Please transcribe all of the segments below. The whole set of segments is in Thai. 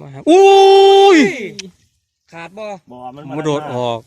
มาหาอุ้ยขาดบ่บ่มันมาโดดออก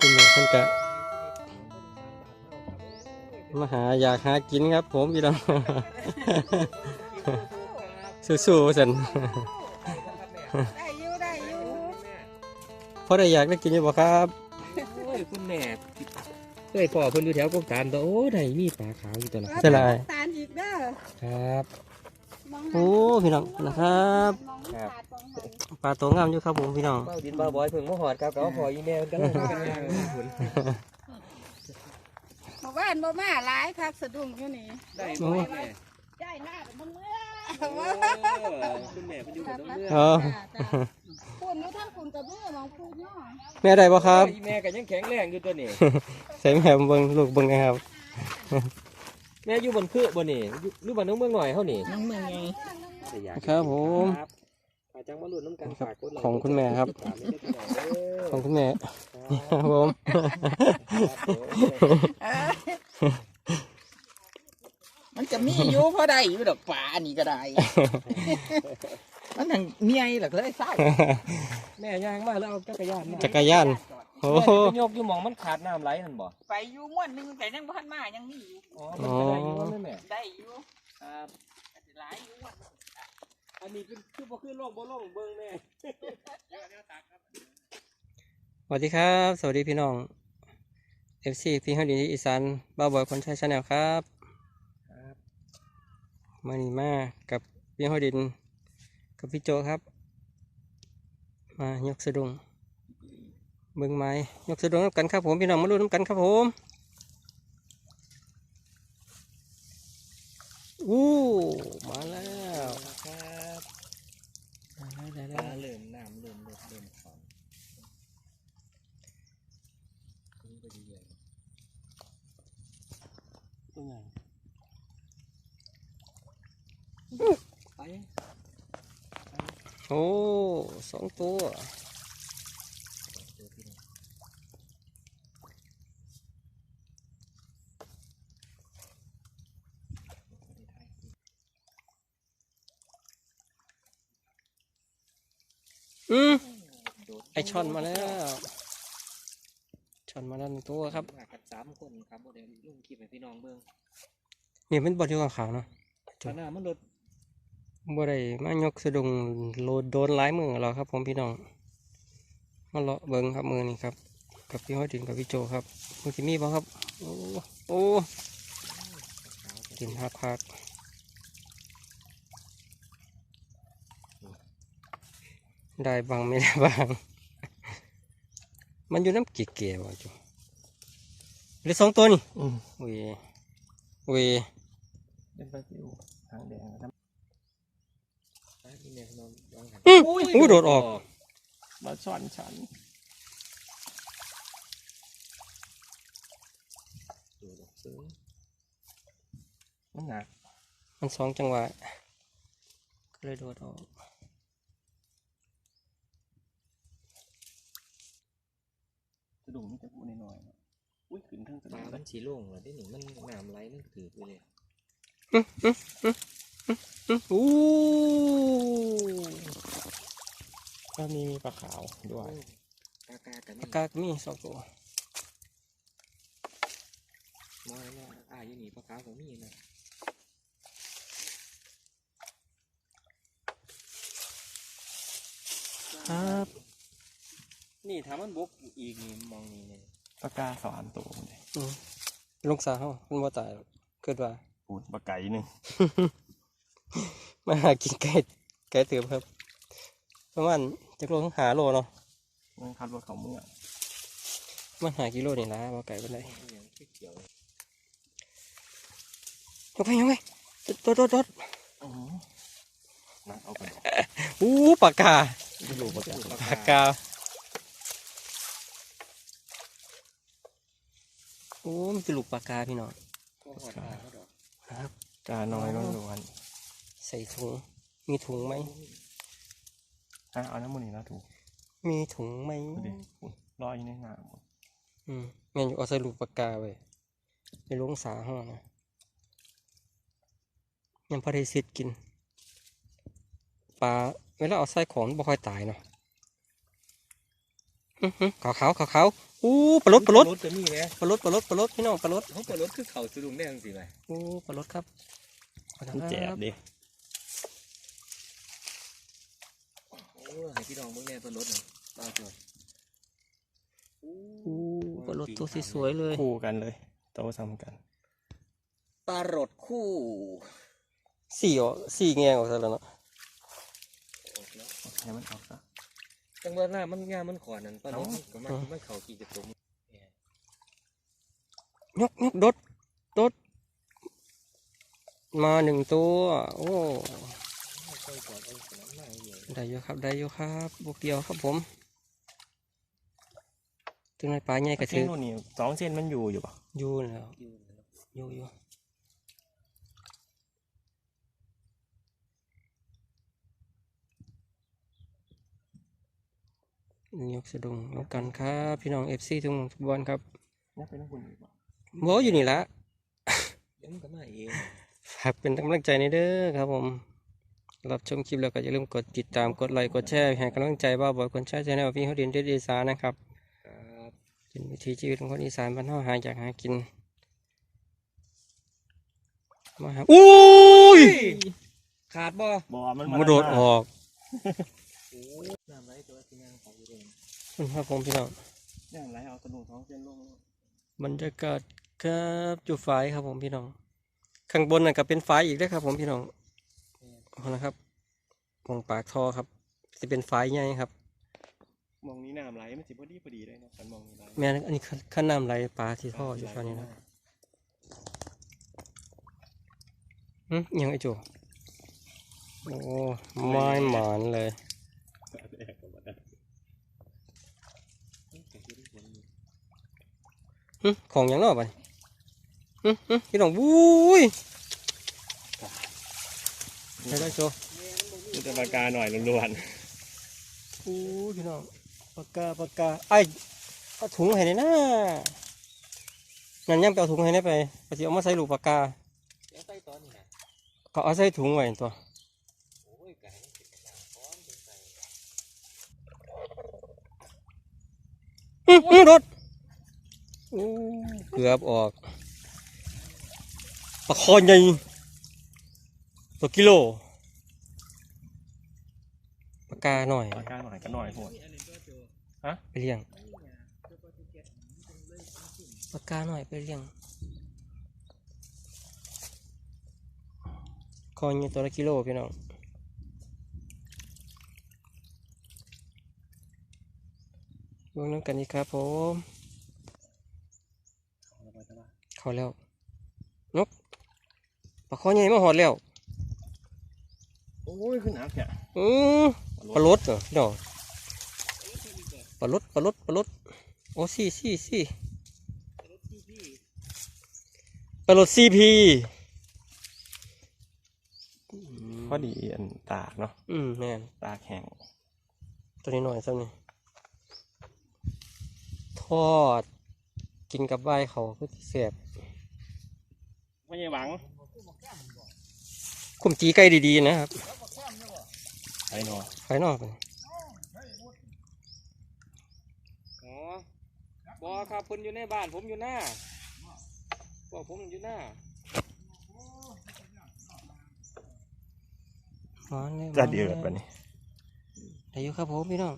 คุณแม่เพิ่นกะมาหาอยากหากินครับ ผมพี่น้องสู้ๆสันได้อยู่ได้อยู่เพราะได้อยากได้กินอยู่บ่ครับโอ้ยคุณแม่ เคยพ่อเพิ่นอยู่แถวกงการตัวโอ้ได้มีปลาขาวอยู่ตัวละใช่ไรตาลอีกเด้อครับมองโอ้พี่น้องนะครับ มองขาดตรงไหนปลาตัวงามอยู่ครับผมพี่น้อง เบ้าดินเบ้าบอยเพิ่งมาหอดครับก็พออีแม่กันแล้วกันย่างคุณหมู่บ้านบ่มาหลายคักสะดุ้งอยู่นี่ได้บ่แม่ได้หน้าแต่มึงเมื่อ คุณแม่เพิ่นอยู่กับน้องเมื่อเออคุณนู้ท่านคุณกับเมื่อมองพูดเนาะแม่ได้บ่ครับอีแม่ก็ยังแข็งแรงอยู่ตัวนี้ใส่แม่เบิ่งลูกเบิ่งนะครับ แม่อยู่บนคือบ่นี่อยู่หรือบ้านน้องเมืองหน่อยเฮานี่น้องเมืองไงครับผมอาจังมาลุ้นน้ำกันฝากกดไลของคุณแม่ครับกดติดตามให้ด้วยพี่น้องเด้อของคุณแม่ครับผม มันจะมีอยู่เพราะได้อยู่ดอกปลานี่ก็ได้ มันทั้งเมียหลักเลยใส่แม่ย่างมาแล้วเอาจักรยานมาจักรยาน โอ้แม่โหไปยกอยู่หมองมันขาดน้ำไหลนั่นบ่ไปอยู่ม้วนหนึงแต่ยังพันมายังมีอยู่อ๋อมันก็ได้อยู่ว่าแม่ได้อยู่ครับก็สิหลายอยู่ม้วนอันนี้คือคือบ่คือโลกบ่โลกเบิ่งแม่ สวัสดีครับ สวัสดีพี่น้อง FC พี่ฮอดีอีสานบ้าบอยคนใช้ชาแนลครับ มานี่มากับพี่ฮอดิน กับพี่โจครับ มายกสะดุงเบิ่งไม้ยกสะดุงน้ำกันครับผมพี่น้องมาดูน้ำกันครับผมอู้มาแล้วครับมาแล้วได้แล้ลาวเริ่มน้ำเริ่มเริ่มเริ่มขอนนี่ก็ดีเลยตัวใหญ่ ไปโอ้สองตัวเดี๋ยวพี่น้องอืมโดดไอช่อนมาแล้ว ช่อนมาแล้วหนึ่งตัวครับมากันสามคนครับบ่ได้ลุงคลิปให้พี่น้องเบิ่งนี่เป็นบอดที่ขาวๆเนาะตอนหน้ามันลด บ่ได้มายกสะดุงโลดโดนหลายมือหรอกครับ ผมพี่น้องมาเลาะเบิงครับมือนี่ครับ กับพี่ห้อยดินกับพี่โจครับมือที่มีบ่ครับ โอ้โอ้ดินหักพักได้บางไม่ได้บาง มันอยู่น้ำเก๋ๆว่ะจูเหลือสองตัวนี่เวยเวยเดินไปที่อู่ทางแดง นะครับไปพี่แม่พี่น้องวางหันอื้ออู้โดดออก มาช่อนฉันโดดออกซื้อมันหนักมันสองจังหวะก็เลยโดดออกสะดุ้งนี่จะพูดน้อยๆอุ้ยขึ้นทั้งสะปดุ้ลางมันสีโล่งเลยที่หนึ่งมันน้ำไหลมันถือไปเลย อื้ออู้ ก็มีปลาขาวด้วยกากากันปากกาก็มีสองตัวมาแล้วอ่าอยู่นี่ปลาขาวของมีนะครับ นี่ถ้ามันบกอีกนี่มองนี่เนี่ยปลากาสามตัวเลยอืมลูกสาวมันบ่ตายหรอกเกิดว่าปูดปลาไก่หนึ่ง มาหากินไก่ไก่เติมครับ ประมาณจักโลถึงหาโลเนาะมันคัดรถเขาเมื่อมันหากิโลนี่ละว่าไก่เป็นไรอย่างเขียวยกไปยังไงโดดโดดโดดนะเอาไปอู้ปากกาไม่รู้ปลากาปากกาโอ้มันเป็นลูกปากกาพี่น้องก็หอดตาเขาดอกครับกาน้อยล้วน ใส่ถุง มีถุงไหมๆอะเอาน้ำมันนี่นะถูกมีถุงไหมดูดิอุ๊ยลอยอยู่ในน้ำ อืมแม่นอยู่เอาใส่ลูกปากกาไว้ในลงสาห้องนะยังพอได้สิทธิ์กินปลาเวลาเอาใส่ของมันบ่ค่อยตายเนาะอื้อหือขาวขาวขาวขาวๆอู้ปลาลดปลาลดรถจะมีไหมปลาลดปลาลดปลาลดพี่น้องปลาลดเขาเปิดรถคือเขาสะดุ้งแดงสิไหมอู้ปลาลดครับขอบคุณมันแจครับ บ ดิ โอ้ ให้พี่น้องเบิ่งแน่ตัวรถน่ะตาจอดอู้ปลาลดตัวสวยๆเลย คู่กันเลยโตซ้ำกันปลารดคู่สี่อะสี่แงงออกซะแล้วเนาะให้มันออกซะจังหวะหน้ามันงามมันขอนนั่นป้ารถมันก็มันมันเขากี่จะตุ่มยกยกดดดดมาหนึ่งตัว โอ้ ได้อยู่ครับได้อยู่ครับบวกเดียวครับผมถึงในปลาใหญ่กระเส้ถืนอนู่นนี่สองเส้นมันอยู่อยู่ปะอยู่แล้วอยู่นะอยู่อยู่ยกสะดุงนกกันครับพี่น้องเอฟซีทุกหมู่ทุกบอลครับนี่เป็นนักบุญอยู่ปะบออยู่นี่ละเดี๋ยวมันก็มาเองฝากเป็นกำลังใจในเด้อครับผม รับชมคลิปแล้วก็อย่าลืมกดติดตามกดไลค์กดแชร์ให้กำลังใจบ้าบอยคนชาติชาแนลพี่เขาเรียนเด็ดอีสานนะครับครับเป็นวิถีชีวิตของคนอีสานบ้านเฮาหาอยากหากินมาหาอุ้ยขาดบ่บ่มันมาโดดออกโอ้น้ำไหลตัวที่นั่งของอยู่เองครับผมพี่น้องเนี่ยไหลเอากระดูกสองเส้นลงบรรยากาศครับจุฝายครับผมพี่น้องข้างบนน่ะก็เป็นฝายอีกแล้วครับผมพี่น้องเอา นะครับมองปากท่อครับจะเป็นฝายใหญ่ครับ มองนี้น้ำไหลมันสิพอดีพอดีเลยเนาะฉันมองไหลแม่นอันนี้ขั้นน้ำไหลปลาที่ท่ออยู่ตอนนี้นะหึอิหยังไอโจโอ้ไม้หมานเลยหึของหยังนอกไปหึหึพี่น้องวุ้ย ใช่ได้โจมันจะปากกาหน่อยล้วนอู้พี่น้องปากกาปากกาไอ้เอาถุงให้ได้นะนั่นยังไปเอาถุงให้ได้ไปปฏิเอามาใส่ลูกปากกาเดี๋ยวใส่ตอนนี้นะก็เอาใส่ถุงไว้ตัวโอ้ยไก่มันติดกระดาษพร้อมเป็นใส่อื้ออื้อรถอู้เกือบออกปลาคอใหญ่ ตัวกิโลปากกาหน่อยๆปากกาหน่อยก็หน่อยโหดไปเลี้ยงปากกาหน่อยไปเลี้ยงคอใหญ่ตัวละกิโลพี่น้องลงน้ำกันนี่ครับผมเขาแล้วนกปลาคอใหญ่มาหอดแล้วโอ้ยขึ้นน้ำแค่อือปลาลดเหรอพี่น้องปลาลดปลาลดปลาลดโอ้สี่สี่สี่ปลาลดซีพีพอดีอันตากเนาะอืมแม่นตากแห้งตัวนี้หน่อยสักนี่ทอด กินกับใบเขาคือสิแสบไม่ใช่หวังคุมจีไก่ดีๆนะครับ ไอ้หนอไฟนอกไปอ๋อบอครับคุณอยู่ในบ้านผมอยู่หน้าบอกผมอยู่หน้าหวานเลยจะเดือดปะนี่ได้อยู่ครับผมพี่น้อง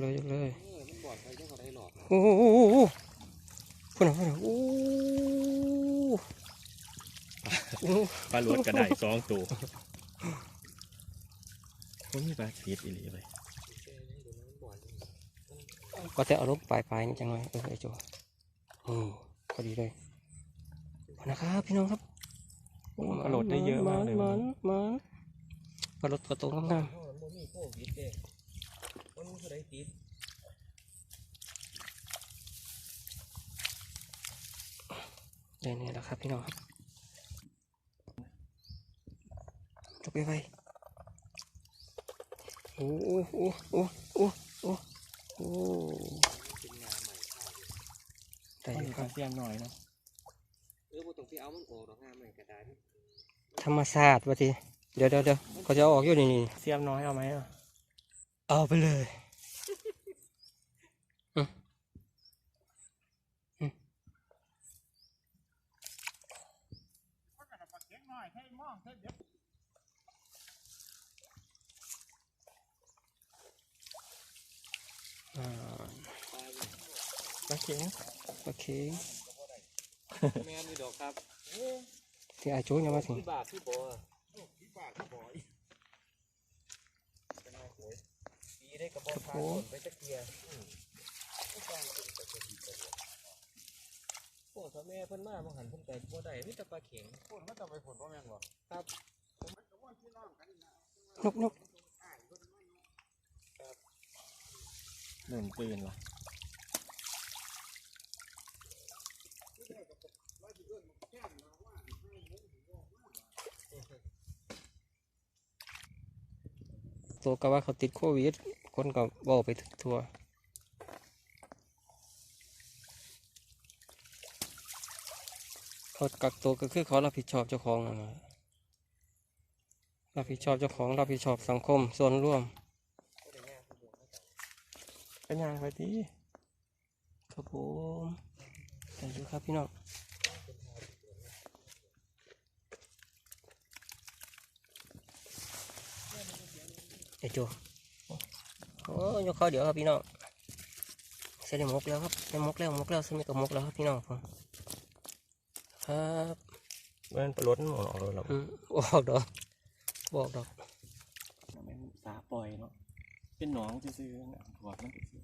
เลยยกเลยเออมันบอดไปเจ้าก็ได้หลอกโอ้โหโอ้โหโอ้โห พุ่นอะพุ่นอะโอ้โหปลาลวดกระไดสองตัวผมมีปลาชีสอีหลีเลยก็จะเอาลงปลายปลายๆนี่จังเลยเออไอ้โจอืมพอดีเลยพอนะครับพี่น้องครับโอ้ปลาโหลดได้เยอะมากเลยมัวันนนี้มันปลาลดกระตรงงามเพราะมันบ่มีโควิดเด้มันมีผู้ใดติด ๆนี่นี่แหละครับพี่น้องครับจบไปไปโอ้โอ้โอ้โอ้โอ้โอ้โอ้เป็นงานใหม่ข้าวได้ต้องครับเซียมหน่อยนะเออต้องไปเอามันออกดอกงานใหม่กระดาษธรรมศาสตร์วะทีเดี๋ยวเดี๋ยวเดี๋ยวเขาจะออกอยู่นี่เซียมน้อยเอาไหมอะเอาไปเลย อ่ามาเข็งโอเคแม่นอยู่ดอกครับที่อาโจ้ยังมาถึงที่บาทที่บ่ปีได้กระบอกพาคนไปจักเกียร์โอ้ถ้าแม่เพิ่นมาบ่หันเพิ่นไปบ่ได้มีแต่ปลาเข็งนกนก หนึ่งปืนเหรอตัวก็ว่าเขาติดโควิด คนก็บอกไปทั่วเขากักตัวก็คือเขารับผิดชอบเจ้าของนะรับผิดชอบเจ้าของรับผิดชอบสังคมส่วนร่วม เป็นยังไปที่ครับผมแต่ดูครับพี่น้องไอ้โจโอ้ยกเขาเดี๋ยวครับพี่น้องเสร็จแล้วมกแล้วครับได้มกแล้วมกแล้วสมิกับมกแล้วครับพี่น้องผมครับเว้นปลาล้นหมดออกเลยหรออืมบอกดอกบอกดอกเป็นสาปล่อยเนาะเป็นหนองซื่อๆนะหัวมันซื่อ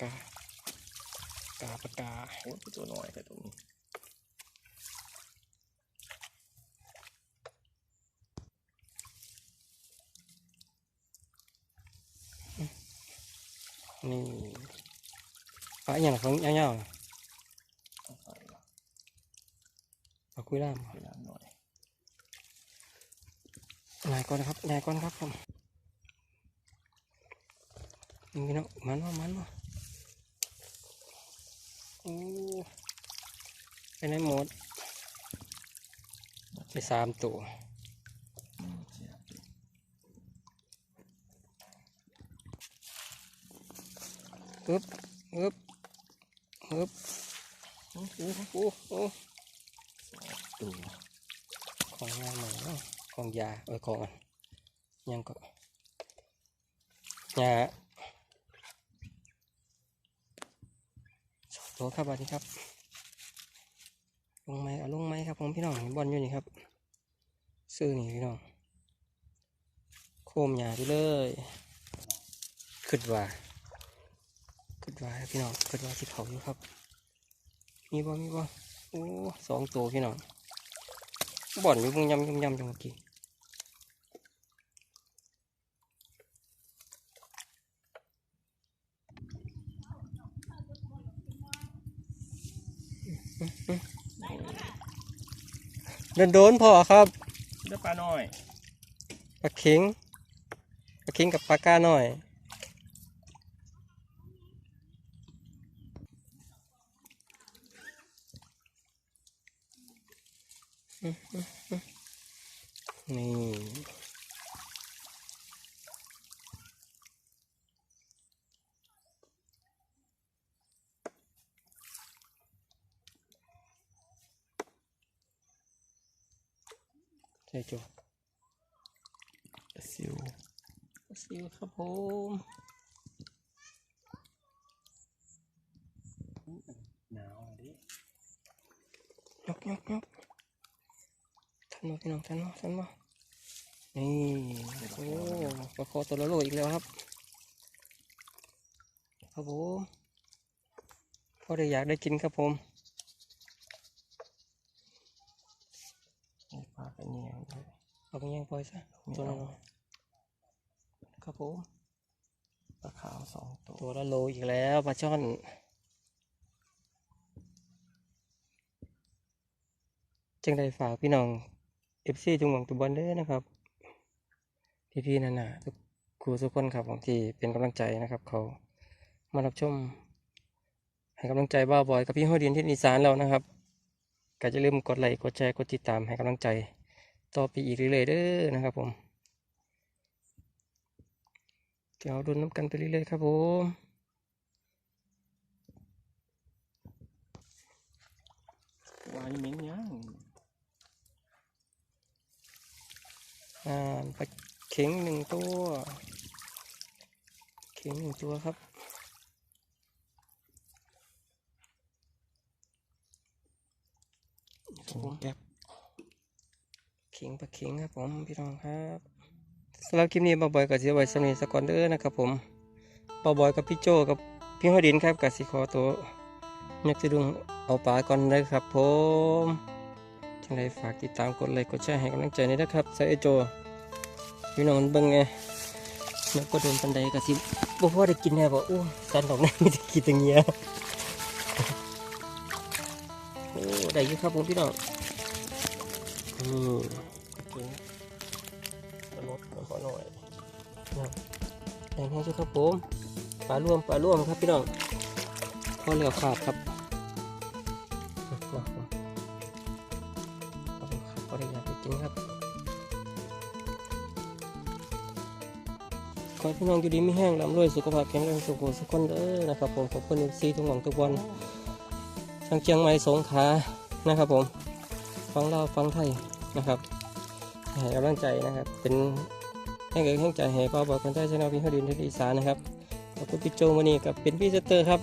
กากาปากกาโอ้ยตัวน้อยแต่ตรงนี้นี่ปลาอหย่างของเงี้ยวๆน่ะเอาใส่ละปลาคุยล่ามเวลาหน่อยนายก่อนนะครับนายก่อนครับผม นี่พี่น้องมันว่ามันว่าโอ้ไปไหนหมดไปสามตัวอืมเสียบดิอึ๊บอึ๊บอึ๊บโอ้โหโอ้โหตัวของงานหน่อยเนาะของยาเอ้ยของอันยังก็ยาสอง ตัวครับวันนี้ครับ ลงไม้เอาลงไม้ครับผมพี่น้องบอลอยู่นี่ครับ ซื้อนี่พี่น้อง โคมหยาไปเลยขึ้นว่าขึ้นว่าพี่น้องขึ้นว่าที่เขาอยู่ครับ มีบ่มีบ่โอ้สองตัวพี่น้องบอนอยู่มึงยำยำยำจังเมื่อกี้ โดนโดนๆพอครับเด้อปลาน้อยปลาเข็งปลาเข็งกับปลากาหน่อยนี่ ใช่จุปลาซิวสิวครับผมหนาวอะดิยกยกยกทันมาพี่น้องทันมาทันมานี่โอ้ปลาคอตัวละโลอีกแล้วครับ ครับผมพอได้อยากได้กินครับผมมีปลากันเนี่ยด้วย เอาไปย่างปล่อยซะตัวละโลครับผมปลาขาวสองตัวตัวละโลอีกแล้วปลาช่อนจึงได้ฝากพี่น้องเอฟซีจุงหวังตุบอลเด้อนะครับ พี่ๆนานาทุกครูทุกคนครับผมที่เป็นกำลังใจนะครับ เขามารับชม ให้กำลังใจบ้าวบอยกับพี่ห้อยดินที่อีสานเรานะครับก็จะลืมกดไลค์กดแชร์กดติดตามให้กำลังใจ ต่อไปอีกเรื่อยๆเด้อนะครับผมเดี๋ยวดูน้ำกันไปเรื่อยๆครับผมวายเหม็นยังอ่าปลาเข็งหนึ่งตัว เข็งหนึ่งตัวครับโอ้แก๊บเข็งปลาเข็งครับผมพี่น้องครับสำหรับคลิปนี้บาวบอยกับเสียไว้สำนีสกอนเดอร์นะครับผมบาวบอยกับพี่โจกับพี่ห้อยดินครับกับสิคอตัวยักษ์สิดุงเอาปลาก่อนเลยครับผมจังไรฝากติดตามกดไลค์กดแชร์ให้กำลังใจนี่นะครับใส่โจพี่น้องมันเบิ่งไงมันก็โดนปันไดกับสิบ่พอได้กินแน่บ่อู้สันดอกนี่มีแต่กินแตงเงี้ยโอ้ได้ยู่ครับผมพี่น้อง อืมกินรถขอหน่อยแดงแห้งใช่ครับผมปลาร่วมปลาร่วมครับพี่น้องพอเหลียวขาดครับขอบคุณครับพอได้อยากไปกินครับขอให้พี่น้องอยู่ดีไม่แห้งลำรวยสุขภาพแข็งแรงสุขสุขคนเด้อนะครับผมขอบคุณเอฟซีทุกหวังทุกวันทางเชียงใหม่สงขลานะครับผม ฟังเล่าฟังไทย นะครับให้กำลังใจนะครับ เป็นให้กิดให้ใจให้ป้าบอกคนใต้ชนะพี่ฮดินที่อีสานนะครับขอบคุณพี่โจมานี่กับเป็นพี่เซเตอร์ครับ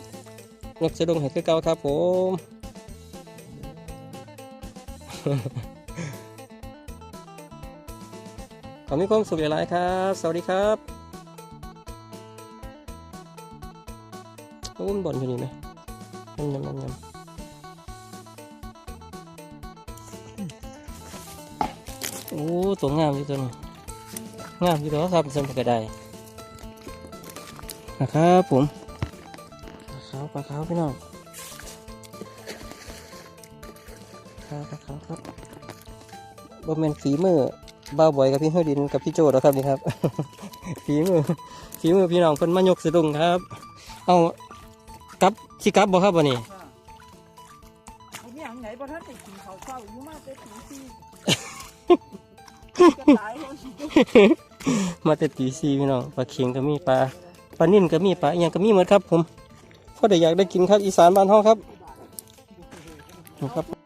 นกสะดงเห็ดคือเก่าครับผมขอมีความสุขหลายๆครับ สวัสดีครับโอ้มันบอนอยู่นี่ไหมยำยำยำ โอ้ตัวงามอยู่ตัวนึงงามอยู่แล้วครับสมก็ได้นะครับผมปลาขาวปลาขาวพี่น้องปลาขาวปลาขาวครับบ่แม่นฝีมือบ้าวบอยกับพี่ห้อยดินกับพี่โจหรอกครับนี่ครับฝีมือฝีมือพี่น้องเพิ่นมายกสะดุ้งครับ เอากลับสิกลับบ่ครับวันนี้เอาเนี่ยไหนบ่ท่านได้กินข้าวเช้าอยู่มาแต่ตีสี่จะตายแล้วสิ มาแต่ตีซีพี่น้องปลาเค็งก็มีปลาปลานิ่นก็มีปลาอย่างก็มีหมดครับ ผมพ่อเด้อยากได้กินครับอีสานบ้านท้องครับครับ